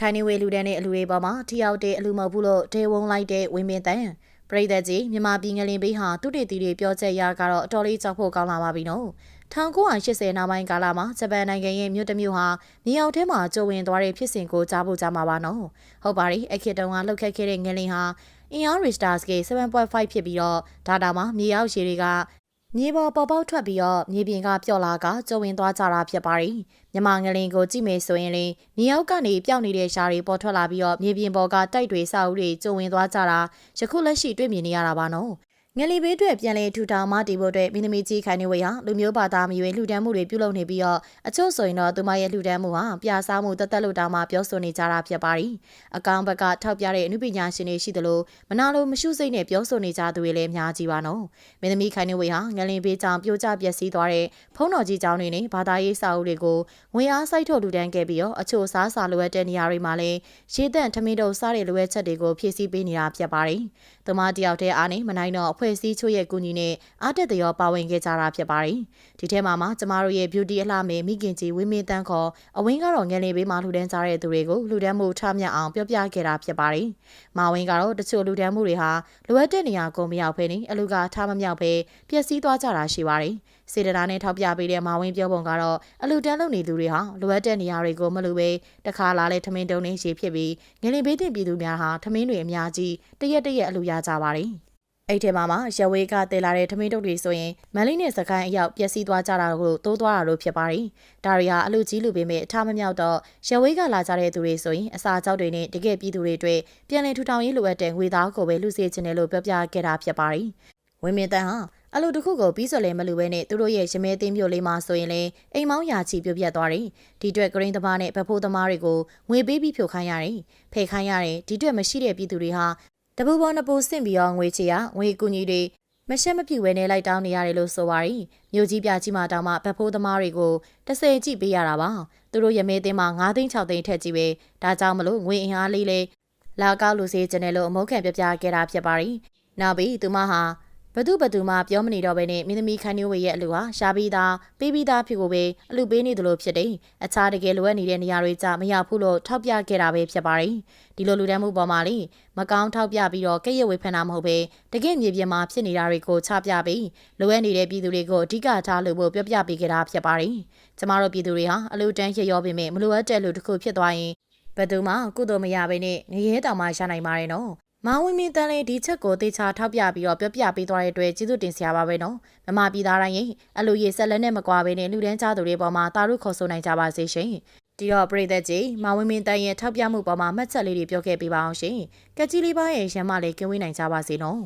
ခိုင်နေဝေလူတန်းနဲ့အလူတွေပေါ်မှာထီရောက်တဲ့အလူမဟုတ်ဘူးလို့ဒေဝုံလိုက်တဲ့ဝင်းမင်းတန်ပရိသတ်ကြီးမြန်မာပြည်ငလင်ဘေးဟာသူတေတီတွေပြောချက်ရကတော့အတော်လေးကြောက်ဖို့ကောင်းလာပါပြီနော်1980နောက်ပိုင်းကာလမှာဂျပန်နိုင်ငံရဲ့မြို့တစ်မြို့ဟာမြေအောက်ထဲမှာကျုံဝင်သွားတဲ့ဖြစ်စဉ်ကိုကြားဖို့ကြားမှာပါနော်ဟုတ်ပါပြီအခစ်တုံကလှုပ်ခတ်ခဲ့တဲ့ငလင်ဟာအင်အားရီစတာစကေ7.5ဖြစ်ပြီးတော့ဒါတာမှာမြေအောက်ရေတွေက မြေပေါ်ပေါ်ပေါက်ထွက်ပြီးတော့မြေပြင်ကပျော့လာကကျုံဝင်သွားကြတာဖြစ်ပါတယ်။မြမငလင်ကိုကြည့်မယ်ဆိုရင်လေမြေအောက်ကနေပျောက်နေတဲ့ရှားတွေပေါ်ထွက်လာပြီးတော့မြေပြင်ပေါ်ကတိုက်တွေစာအုပ်တွေကျုံဝင်သွားကြတာယခုလက်ရှိတွေ့မြင်နေရတာပါနော်။ ငလီဘေးတွေပြန်လေထူထောင်မတည်ဖို့အတွက်မင်းသမီးကြီးခိုင်နေဝေဟာလူမျိုးဘာသာမျိုးလှူဒန်းမှုတွေပြုလုပ်နေပြီးတော့အချို့ဆိုရင်တော့သူမရဲ့လှူဒန်းမှုဟာပြစားမှုတသက်လို့တောင်မှပြောဆိုနေကြတာဖြစ်ပါတယ်။အကောင်ဘက်ကထောက်ပြတဲ့အမှုပညာရှင်တွေရှိသလိုမနာလိုမရှုစိတ်နဲ့ပြောဆိုနေကြသူတွေလည်းအများကြီးပါနော်။မင်းသမီးခိုင်နေဝေဟာငလီဘေးကြောင့်ပြိုကျပျက်စီးသွားတဲ့ဖုံးတော်ကြီးကျောင်းတွေနဲ့ဘာသာရေးစာအုပ်တွေကိုငွေအားစိုက်ထုတ်လှူဒန်းခဲ့ပြီးတော့အချို့စားစာလိုအပ်တဲ့နေရာတွေမှာလည်းရှေးတန့်ထမင်းတို့စားတဲ့လိုအပ်ချက်တွေကိုဖြည့်ဆည်းပေးနေတာဖြစ်ပါတယ်။သူမတယောက်တည်းအားနဲ့မနိုင်တော့အဖွဲ့အစည်းချို့ရဲ့ကူညီနဲ့အားတက်သရောပါဝင်ခဲ့ကြတာဖြစ်ပါတယ်။ဒီထဲမှာမှကျမတို့ရဲ့ beauty အလှမယ်မိခင်ကြီးဝင်းမင်းတန်းခေါ်အဝင်းကတော့ငယ်လေးဘေးမှာလှူဒန်းကြတဲ့သူတွေကိုလှူဒန်းမှုထမြတ်အောင်ပြောပြခဲ့တာဖြစ်ပါတယ်။မာဝင်းကတော့တချို့လှူဒန်းမှုတွေဟာလိုအပ်တဲ့နေရာကိုမရောက်ဖ ೇನೆ အလူကထားမမြောက်ပဲပျက်စီးသွားကြတာရှိပါတယ်။စေတနာနဲ့ထောက်ပြပေးတဲ့မာဝင်းပြောပုံကတော့အလူတန်းလုပ်နေသူတွေဟာလိုအပ်တဲ့နေရာတွေကိုမလိုပဲတခါလာလဲထမင်းတုံးနဲ့ရေဖြစ်ပြီးငလင်ဘေးတင်ပြည်သူများဟာထမင်းတွေအများကြီးတရက်တရက်အလူရကြပါတယ်။ အဲ့ထဲမှာမှရဝေးကတည်လာတဲ့ထမင်းတုပ်တွေဆိုရင်မန်လေးနဲ့စကိုင်းအရောက်ပျက်စီးသွားကြတာကိုတိုးသွားတာလို့ဖြစ်ပါတယ်။ဒါတွေဟာအလူကြီးလူပေမဲ့အထမမြောက်တော့ရဝေးကလာကြတဲ့သူတွေဆိုရင်အစာကြောက်တွေနဲ့တကယ်ပြည်သူတွေအတွက်ပြန်လည်ထူထောင်ရေးလိုအပ်တဲ့ငွေသားကိုပဲလူစေချင်တယ်လို့ပြောပြခဲ့တာဖြစ်ပါတယ်။ဝင်းမင်းတန်းဟာအလူတစ်ခုကိုပြီးဆိုလဲမလူပဲနဲ့သူတို့ရဲ့ရမဲသိမ်းမျိုးလေးမှာဆိုရင်လေအိမ်မောင်းရာချီပြုတ်ပြတ်သွားတယ်။ဒီအတွက်ဂရင်းသမားနဲ့ဗဖိုးသမားတွေကိုငွေပေးပြီးဖြိုခိုင်းရတယ်။ဖယ်ခိုင်းရတယ်။ဒီအတွက်မရှိတဲ့ပြည်သူတွေဟာ တပူပေါ်နှစ်ပူဆင့်ပြီးတော့ငွေချေရငွေကူညီတွေမရှက်မပြူဝဲနေလိုက်တောင်းနေရတယ်လို့ဆိုပါရီမြို့ကြီးပြကြီးမှာတောင်းမှဗဖိုးသမားတွေကို30ကြည့်ပေးရတာပါသူတို့ရမဲသိန်းမှာ9သိန်း6သိန်းထက်ကြည့်ပဲဒါကြောင့်မလို့ငွေအင်အားလေးလေးလာကောက်လို့စေချင်တယ်လို့အမုန်းခံပြပြခဲ့တာဖြစ်ပါရီနောက်ပြီးသူမဟာ ဘသူဘသူမှပြောမနေတော့ဘဲနဲ့မင်းသမီးခန်းမျိုးဝေရဲ့အလူဟာရှားပြီးသားပေးပြီးသားဖြစ်ကိုပဲအလူပေးနေသလိုဖြစ်တယ်။အခြားတကယ်လိုအပ်နေတဲ့နေရာတွေကြမရဘူးလို့ထောက်ပြခဲ့တာပဲဖြစ်ပါတယ်။ဒီလိုလူတန်းမှုပေါ်မှာလေမကောင်းထောက်ပြပြီးတော့ကဲ့ရဲ့ဝေဖန်တာမဟုတ်ပဲတကယ်မြေပြင်မှာဖြစ်နေတာတွေကိုချပြပြီးလိုအပ်နေတဲ့ပြည်သူတွေကိုအဓိကထားလို့ပြောပြပေးခဲ့တာဖြစ်ပါတယ်။ကျမတို့ပြည်သူတွေဟာအလူတန်းရရောပေမဲ့မလိုအပ်တဲ့လူတစ်ခုဖြစ်သွားရင်ဘယ်သူမှကုသိုလ်မရဘဲနဲ့ငရဲတောင်မှရနိုင်ပါတယ်နော်။ မောင်ဝင်းမင်းတန်းလေးဒီချက်ကိုတေချာထောက်ပြပြီးတော့ပြောပြပေးသွားတဲ့အတွက်ကျေးဇူးတင်စရာပါပဲနော်မမပြည်သားတိုင်းရင်အလိုရည်ဆက်လက်နဲ့မကွာဘဲနဲ့လူတန်းချသူတွေပေါ်မှာတာရုခေါ်ဆိုနိုင်ကြပါစေရှင်ဒီတော့ပရိသတ်ကြီးမောင်ဝင်းမင်းတန်းရဲ့ထောက်ပြမှုပေါ်မှာမှတ်ချက်လေးတွေပြောခဲ့ပေးပါအောင်ရှင်ကက်ကြီးလေးပါရဲ့ရမ်းမလေးကင်းဝေးနိုင်ကြပါစေနော်